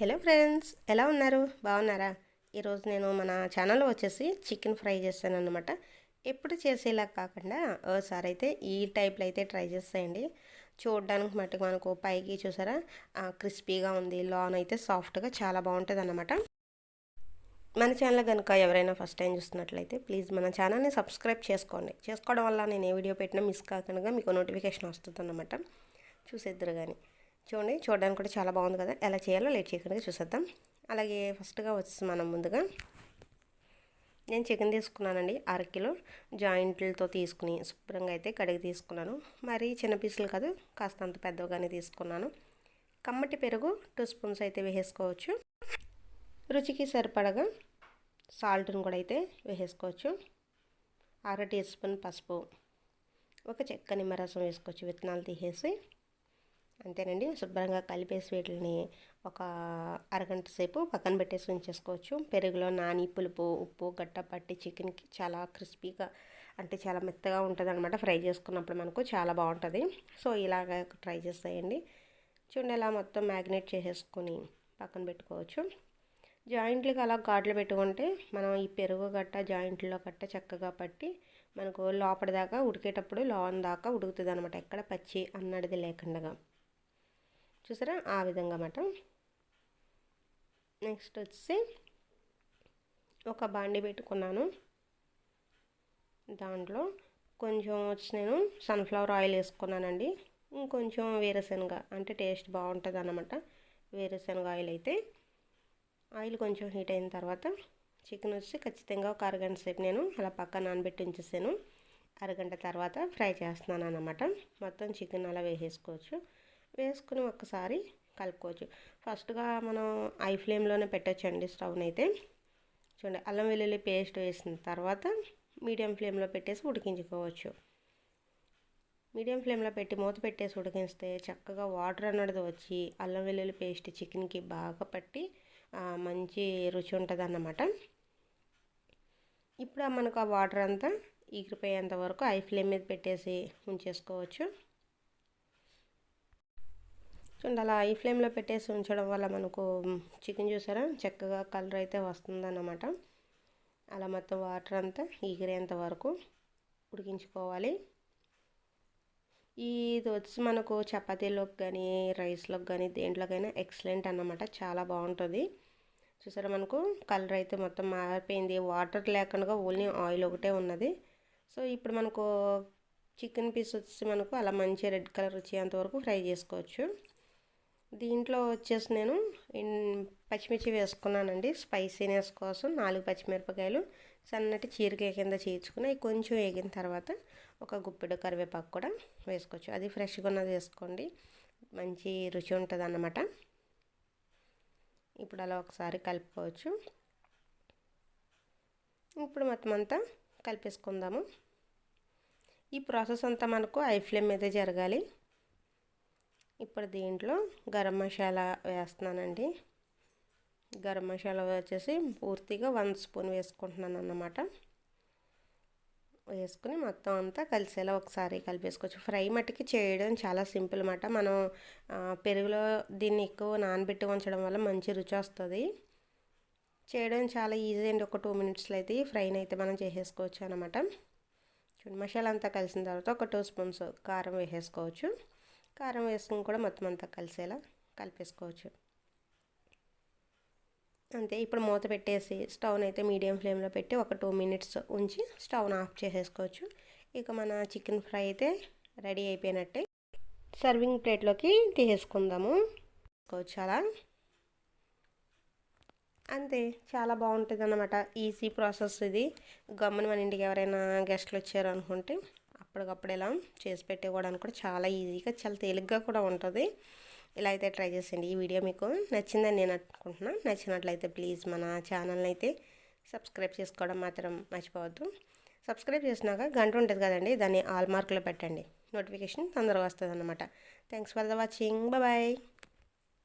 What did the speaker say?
Hello friends ఎలా ఉన్నారు? బాగున్నారా? ఈరోజు నేను మన ఛానల్లో వచ్చేసి చికెన్ ఫ్రై చేస్తాను అనమాట ఎప్పుడు చేసేలా కాకుండా ఓసారి అయితే ఈ టైప్లో అయితే ట్రై చేస్తాయండి. చూడడానికి మట్టుకు మనకు పైకి చూసారా? క్రిస్పీగా ఉంది లాన్ అయితే సాఫ్ట్గా చాలా బాగుంటుంది అన్నమాట మన ఛానల్ కనుక ఎవరైనా ఫస్ట్ టైం చూస్తున్నట్లయితే ప్లీజ్ మన ఛానల్ని సబ్స్క్రైబ్ చేసుకోండి. చేసుకోవడం వల్ల నేను ఏ వీడియో పెట్టినా మిస్ కాకుండా మీకు నోటిఫికేషన్ వస్తుంది అన్నమాట చూసేద్దరు కానీ చూడండి చూడడానికి కూడా చాలా బాగుంది కదా. ఎలా చేయాలో లేట్ చేయకుండా చూసేద్దాం. అలాగే ఫస్ట్గా వచ్చేసి మనం ముందుగా నేను చికెన్ తీసుకున్నానండి అర కిలో. జాయింట్లతో తీసుకుని శుభ్రంగా అయితే కడిగి తీసుకున్నాను. మరి చిన్న పీసులు కాదు కాస్త అంత పెద్దగానే తీసుకున్నాను. కమ్మటి పెరుగు టూ స్పూన్స్ అయితే వేసేసుకోవచ్చు. రుచికి సరిపడగా సాల్ట్ని కూడా అయితే వేసేసుకోవచ్చు. అర టీ స్పూన్ పసుపు ఒక చెక్క నిమ్మరసం వేసుకోవచ్చు. విత్తనాలు తీసేసి అంతేనండి. శుభ్రంగా కలిపేసి వీటిని ఒక అరగంట సేపు పక్కన పెట్టేసి ఉంచేసుకోవచ్చు. పెరుగులో నాని పులుపు ఉప్పు గట్ట పట్టి చికెన్కి చాలా క్రిస్పీగా అంటే చాలా మెత్తగా ఉంటుంది అనమాట ఫ్రై చేసుకున్నప్పుడు మనకు చాలా బాగుంటుంది. సో ఇలాగ ట్రై చేస్తాయండి చూడండి ఇలా మొత్తం మ్యాగ్నేట్ చేసేసుకొని పక్కన పెట్టుకోవచ్చు. జాయింట్లకి అలా గాట్లు పెట్టుకుంటే మనం ఈ పెరుగు గట్ట జాయింట్లో గట్ట చక్కగా పట్టి మనకు లోపల దాకా ఉడికేటప్పుడు లోన్ దాకా ఉడుకుతుంది అనమాట ఎక్కడ పచ్చి అన్నడిది లేకుండా చూసారా? ఆ విధంగా అన్నమాట. నెక్స్ట్ వచ్చి ఒక బాండి పెట్టుకున్నాను. దాంట్లో కొంచెం వచ్చి నేను సన్ఫ్లవర్ ఆయిల్ వేసుకున్నానండి. ఇంకొంచెం వేరుశనగ అంటే టేస్ట్ బాగుంటుంది అన్నమాట వేరుశనగ ఆయిల్ అయితే. ఆయిల్ కొంచెం హీట్ అయిన తర్వాత చికెన్ వచ్చి ఖచ్చితంగా ఒక అరగంట సేపు నేను అలా పక్క నానబెట్టి ఉంచేసాను. అరగంట తర్వాత ఫ్రై చేస్తున్నాను అన్నమాట మొత్తం చికెన్ అలా వేసేసుకోవచ్చు. వేసుకుని ఒక్కసారి కలుపుకోవచ్చు. ఫస్ట్గా మనం ఐ ఫ్లేమ్లోనే పెట్టచ్చండి స్టవ్ని అయితే చూడండి అల్లం వెల్లుల్లి పేస్ట్ వేసిన తర్వాత మీడియం ఫ్లేమ్లో పెట్టేసి ఉడికించుకోవచ్చు. మీడియం ఫ్లేమ్లో పెట్టి మూత పెట్టేసి ఉడికిస్తే చక్కగా వాటర్ అన్నది వచ్చి అల్లం వెల్లుల్లి పేస్ట్ చికెన్కి బాగా పట్టి మంచి రుచి ఉంటుంది అన్నమాట ఇప్పుడు మనకు ఆ వాటర్ అంతా ఈగిరిపోయేంత వరకు ఐ ఫ్లేమ్ మీద పెట్టేసి ఉంచేసుకోవచ్చు. చూడండి అలా ఐ ఫ్లేమ్లో పెట్టేసి ఉంచడం వల్ల మనకు చికెన్ చూసారా? చక్కగా కలర్ అయితే వస్తుందన్నమాట. అలా మొత్తం వాటర్ అంతా ఈగిరేంత వరకు ఉడికించుకోవాలి. ఇది వచ్చి మనకు చపాతీలోకి కానీ రైస్లోకి కానీ దేంట్లోకైనా ఎక్సలెంట్ అన్నమాట. చాలా బాగుంటుంది. చూసారా మనకు? కలర్ అయితే మొత్తం మారిపోయింది. వాటర్ లేకుండా ఓన్లీ ఆయిల్ ఒకటే ఉన్నది. సో ఇప్పుడు మనకు చికెన్ పీస్ వచ్చి మనకు అలా మంచి రెడ్ కలర్ వచ్చేంత వరకు ఫ్రై చేసుకోవచ్చు. దీంట్లో వచ్చేసి నేను పచ్చిమిర్చి వేసుకున్నానండి. స్పైసీనెస్ కోసం నాలుగు పచ్చిమిరపకాయలు సన్నటి చీరకాయ కింద చేర్చుకుని కొంచెం వేగిన తర్వాత ఒక గుప్పెడు కరివేపాకు కూడా వేసుకోవచ్చు. అది ఫ్రెష్గా ఉన్నది వేసుకోండి. మంచి రుచి ఉంటుంది అన్నమాట ఇప్పుడు అలా ఒకసారి కలుపుకోవచ్చు. ఇప్పుడు మొత్తం అంతా కలిపేసుకుందాము. ఈ ప్రాసెస్ అంతా మనకు ఐ ఫ్లేమ్ మీద జరగాలి. ఇప్పుడు దీంట్లో గరం మసాలా వేస్తున్నానండి. గరం మసాలా వచ్చేసి పూర్తిగా వన్ స్పూన్ వేసుకుంటున్నాను అన్నమాట. వేసుకుని మొత్తం అంతా కలిసేలా ఒకసారి కలిపేసుకోవచ్చు. ఫ్రై మట్టికి చేయడం చాలా సింపుల్ అన్నమాట. మనం పెరుగులో దీన్ని ఎక్కువ నానబెట్టి ఉంచడం వల్ల మంచి రుచి వస్తుంది. చేయడం చాలా ఈజీ అండి. ఒక టూ మినిట్స్లో అయితే ఫ్రైని అయితే మనం చేసేసుకోవచ్చు అనమాట చూడండి మసాలా అంతా కలిసిన తర్వాత ఒక టూ స్పూన్స్ కారం వేసేసుకోవచ్చు. కారం వేసుకుని కూడా మొత్తం అంతా కలిసేలా కలిపేసుకోవచ్చు. అంతే ఇప్పుడు మూత పెట్టేసి స్టవ్ని అయితే మీడియం ఫ్లేమ్లో పెట్టి ఒక టూ మినిట్స్ ఉంచి స్టవ్ని ఆఫ్ చేసేసుకోవచ్చు. ఇక మన చికెన్ ఫ్రై అయితే రెడీ అయిపోయినట్టే. సర్వింగ్ ప్లేట్లోకి తీసేసుకుందాము. చాలా అంతే చాలా బాగుంటుంది అన్నమాట ఈజీ ప్రాసెస్ ఇది. గమ్మున మన ఇంటికి ఎవరైనా గెస్ట్లు వచ్చారు అనుకుంటే. అప్పటికప్పుడు ఇలా చేసి పెట్టుకోవడానికి కూడా చాలా ఈజీగా చాలా తేలిగ్గా కూడా ఉంటుంది. ఇలా అయితే ట్రై చేసేయండి. ఈ వీడియో మీకు నచ్చిందని నేను అనుకుంటున్నాను నచ్చినట్లయితే ప్లీజ్ మన ఛానల్ని అయితే సబ్స్క్రైబ్ చేసుకోవడం మాత్రం మర్చిపోవద్దు. సబ్స్క్రైబ్ చేసినాక గంట ఉంటుంది కదండి దాన్ని ఆల్ మార్కులో పెట్టండి. నోటిఫికేషన్ తొందరగా వస్తుంది అనమాట thanks for the watching bye